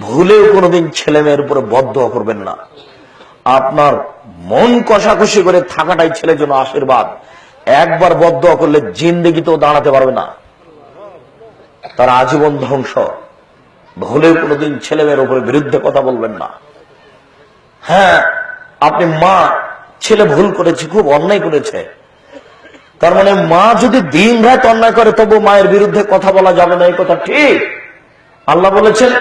ভুলেও কোনোদিন ছেলে মেয়ের উপরে বদ্ধ করবেন না। আপনার মন কষাকষি করে থাকাটাই ছেলের জন্য আশীর্বাদ। একবার বদ্ধ করলে জিন্দেগিতেও দাঁড়াতে পারবে না। তার আজীবন ধ্বংস। ভুলেও কোনোদিন ছেলে মেয়ের উপরে বিরুদ্ধে কথা বলবেন না। হ্যাঁ আপনি মা ছেলে ভুল করেছে খুব অন্যায় করেছে। তার মানে মা যদি দিন রাত অন্যায় করে তবু মায়ের বিরুদ্ধে কথা বলা যাবে না এই কথা ঠিক। আল্লাহ বলেছেন "উম,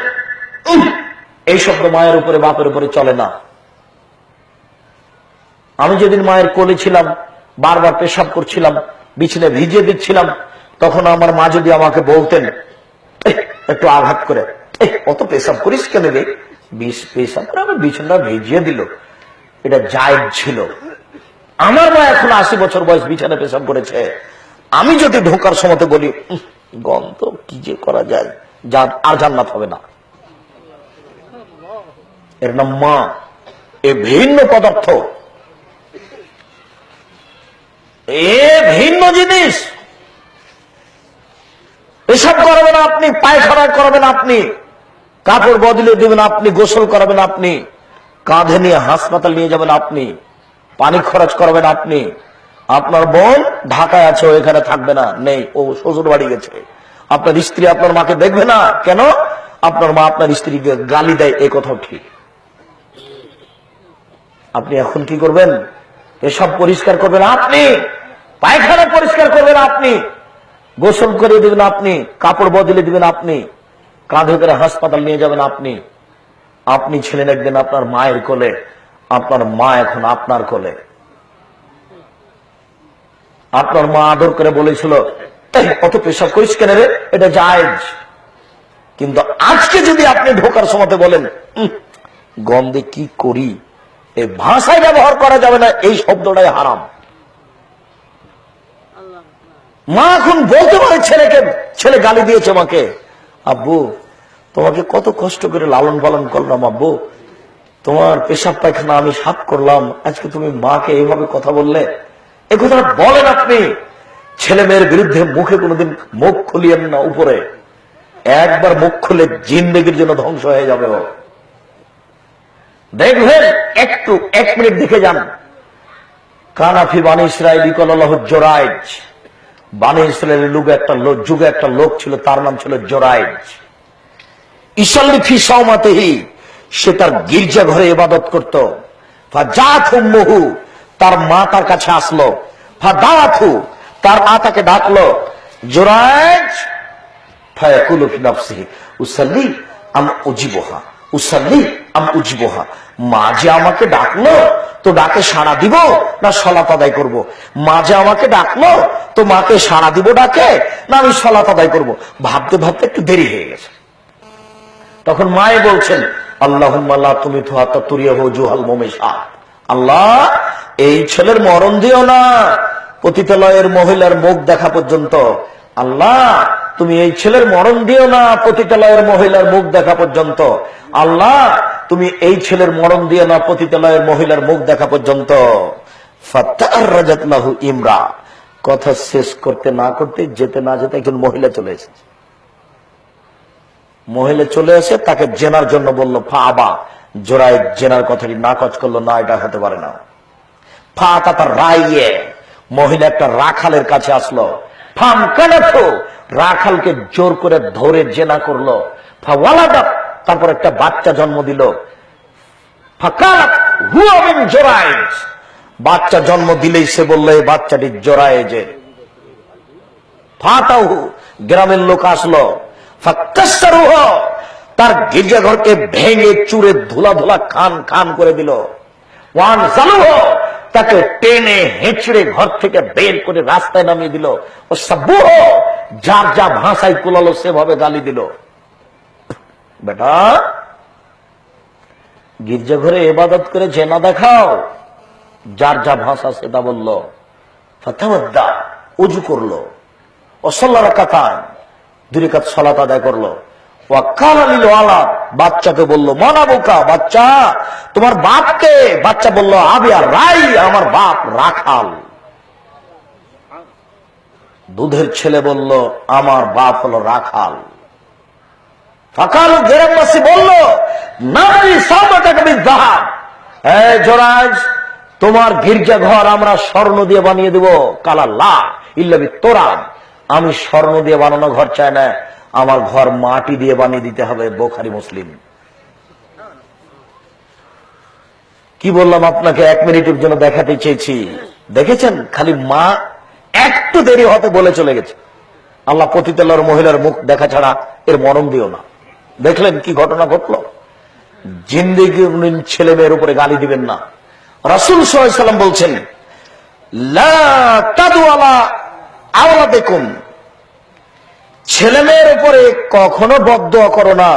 এই শব্দ মায়ের উপরে বাপের উপরে চলে না। আমি যেদিন মায়ের কোলে ছিলাম বারবার পেশাব করছিলাম বিছানে ভিজিয়ে দিচ্ছিলাম তখন আমার মা যদি আমাকে বলতেন একটু আঘাত করে অত পেশাব করিস কেন রে? পেশাব করে আমার বিছানা ভিজিয়ে দিল। এটা জায়গ ছিল। আমার মা এখন আশি বছর বয়স বিছানা পেশাব করেছে। আমি যদি ঢোকার সময় বলি "উহ, গন্ধ কি যে করা যায়? আর জান্নাত হবে না। এর নাম মা। এ ভিন্ন পদার্থ। এ ভিন্ন জিনিস। এসব করবেন আপনি, পায়খানা করবেন আপনি, কাপড় বদলে দিবেন আপনি, গোসল করাবেন আপনি, কাঁধে নিয়ে হাসপাতাল নিয়ে যাবেন আপনি, পানি খরচ করবেন আপনি। আপনার বোন ঢাকায় আছে, ও এখানে থাকবে না। নেই, ও শ্বশুর বাড়ি গেছে। আপনার স্ত্রী আপনার মাকে দেখবে না। কেন? আপনার মা আপনার স্ত্রীকে গালি দেয়, এ কথাও ঠিক। আপনি এখন কি করবেন? এসব পরিষ্কার করবেন আপনি। পায়খানা পরিষ্কার করবেন আপনি। গোসল করে দিবেন আপনি। কাপড় বদলে দিবেন আপনি। কাঁধে করে হাসপাতাল নিয়ে যাবেন আপনি। আপনি ছিলেন একদিন আপনার মায়ের কোলে। আপনার মা এখন আপনার কোলে। আপনার মা আদর করে বলেছিল "এই, অত পেশাব করিস কেন রে? এটা জায়েজ। কিন্তু আজকে যদি আপনি ঢোকার সময় বলেন "উম, গন্ধে কি করি? এই ভাষায় ব্যবহার করা যাবে না, এই শব্দটাই হারাম। মা এখন বলতে পারে, ছেলেকে, ছেলে গালি দিয়েছে মাকে আব্বু, তোমাকে কত কষ্ট করে লালন পালন করলাম, আব্বু। তোমার পেশাব পায়খানা আমি সাফ করলাম। আজকে তুমি মাকে এইভাবে কথা বললে? এ কথাটা বলেন আপনি। ছেলে মেয়ের বিরুদ্ধে মুখে কোনোদিন মুখ খুলিয়েন না উপরে। একবার মুখ খুলে জিন্দগির জন্য ধ্বংস হয়ে যাবে দেখবেন একটু, এক মিনিট দেখে যান। কানাফি বানি ইসরায়েল ইকল্লাহ জোরাইজ। বানি ইসরায়েলের যুগে একটা লোক যুগে একটা লোক ছিল, তার নাম ছিল জোরাইজ। ইসল্লি ফি সে তার গির্জা ঘরে ইবাদত করত। মহু তার মা তার কাছে আসলো। ফাদাথু তার মা তাকে ডাকলো, জোরাইজ, ফায়াকুলু ফি নাফসিহি, উসাল্লি আম উজিবহা। উসাল্লি, আম উজিবহা। মা যে আমাকে ডাকলো, তো ডাকে সাড়া দিব না সলাত আদায় মা যে আমাকে ডাকলো, তো মাকে সাড়া দিব ডাকে না আমি সলাত আদায় ভাবতে ভাবতে একটু দেরি হয়ে গেছে। তখন মায়ে বলছেন আল্লাহ তুমি জুহাল আল্লাহ, এই ছেলের মরণ দিও না। পতিতালয়ের মহিলার মুখ দেখা পর্যন্ত আল্লাহ তুমি এই ছেলের মরণ দিও না পতিতালয়ের মহিলার মুখ দেখা পর্যন্ত। আল্লাহ, তুমি এই ছেলের মরণ দিও না পতিতালয়ের মহিলার মুখ দেখা পর্যন্ত। ইমরা। কথা শেষ করতে না করতে, যেতে না যেতে একজন মহিলা চলে এসেছে। মহিলা চলে এসে তাকে জেনার জন্য বলল, ফা আবা। জোড়ায় জেনার কথাটি নাকচ করল, না, এটা হতে পারে না। ফা তার রাইয়ে। মহিলা একটা রাখালের কাছে আসলো। ফাম কানাথো রাখালকে জোর করে ধরে জেনা করল। তারপর একটা বাচ্চা জন্ম দিল। বাচ্চা জন্ম দিলেই সে বলল এই বাচ্চাটি জোরায়েজের ফাতাহু গ্রামের লোক আসলো। ফাক্কাস্তারুহ তার গির্জাঘরকে ভেঙে চুরে ধুলা ধুলা খান খান করে দিল। ওয়ান জালুহ তাকে টেনে হেঁচড়ে ঘর থেকে বের করে রাস্তায় নামিয়ে দিল। ও সাব্বুহ, যার যা ভাষায় কুলালো, সেভাবে গালি দিল। বেটা, গির্জাঘরে এবাদত করে জেনা দেখাও। যার যা ভাষা, সেটা বলল। ফাতাওয়াদ্দা, উজু করল। অসল্লা রাকাতান দুই কাজ সলাত আদায় করল। ওয়াক্কাল আলিল ওয়ালা বাচ্চাকে বলল, মনা বোকা, বাচ্চা, তোমার বাপকে? বাচ্চা বলল আবিয়া রাই আমার বাপ রাখাল। দুধের ছেলে বলল, আমার বাপ হলো রাখাল। সকাল গ্রামবাসী বলল, নারী সাবাটাকে বিদ্যাহার হ্যাঁ জোরাজ, তোমার গির্জা ঘর আমরা স্বর্ণ দিয়ে বানিয়ে দেব কালা লা ইল্লাবি তোরা আমি স্বর্ণ দিয়ে বানানো ঘর চাই না আমার ঘর মাটি দিয়ে বানিয়ে দিতে হবে, বোখারি মুসলিম। কি বললাম আপনাকে? এক মিনিটের জন্য দেখাতে চেয়েছি। দেখেছেন? খালি মা একটু দেরি হতে বলে চলে গেছে। আল্লাহ পতিতালার মহিলার মুখ দেখা ছাড়া এর মরম দিও না। দেখলেন কি ঘটনা ঘটলো? জিন্দিগি ছেলে মেয়ের উপরে গালি দিবেন না। রাসুল সাল্লাম বলছেন, লা দেখুন ছেলে মেয়ের উপরে কখনো বদ্ধ করো না।